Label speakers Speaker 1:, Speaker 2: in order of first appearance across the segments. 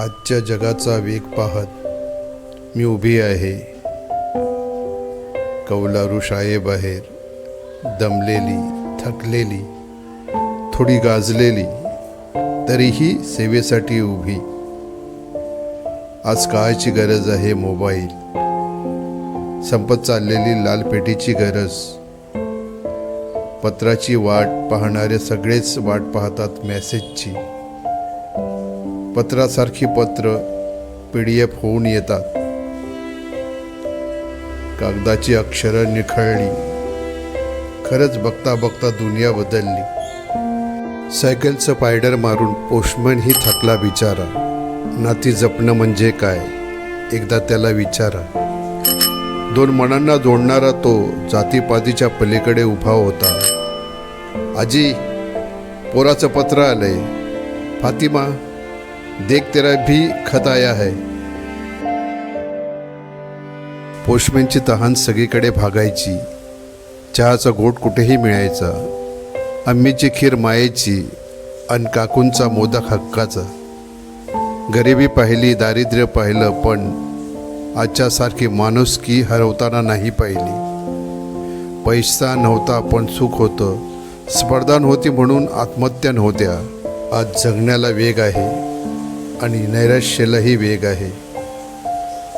Speaker 1: आजच्या जगाचा वेग पाहत मी उभी आहे. कौलारू शाळेबाहेर दमलेली थकलेली थोडी गाजलेली तरीही सेवेसाठी उभी. आज काळाची गरज आहे मोबाईल. संपत चाललेली लाल पेटीची गरज. पत्राची वाट पाहणारे सगळेच वाट पाहतात मेसेजची. पत्रासारखी पत्र पी डी एफ होऊन येतात. कागदाची अक्षरं निखळली. खरंच बघता बघता दुनिया बदलली. सायकलचं पायडर मारून पोस्टमन ही थकला बिचारा. नाती जपणं म्हणजे काय? एकदा त्याला विचारा. दोन मनांना जोडणारा तो जातीपातीच्या पलीकडे उभा होता. आजी पोराचं पत्र आलंय. फातिमा देख तेरा भी खत आया है। पोस्टमॅनची तहान सगळीकडे भागायची चहाचा गोट कुठेही मिळायचा अम्मीची खीर मायेची अन काकूंचा मोदक हक्काचा. गरिबी पाहिली दारिद्र्य पाहिलं पण आजच्यासारखी माणुसकी हरवताना नाही पाहिली. पैसा नव्हता पण सुख होतं. स्पर्धा नव्हती म्हणून आत्महत्या नव्हत्या. आज जगण्याला वेग आहे. आणि नैराश्यालाही वेग आहे.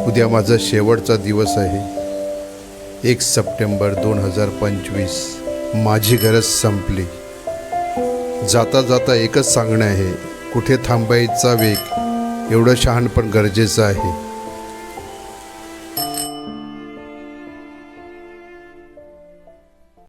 Speaker 1: उद्या माझा शेवटचा दिवस आहे. एक सप्टेंबर दोन हजार पंचवीस. माझी गरज संपली. जाता जाता एकच सांगणं आहे. कुठे थांबायचा वेग एवढं शहाण पण गरजेचं आहे.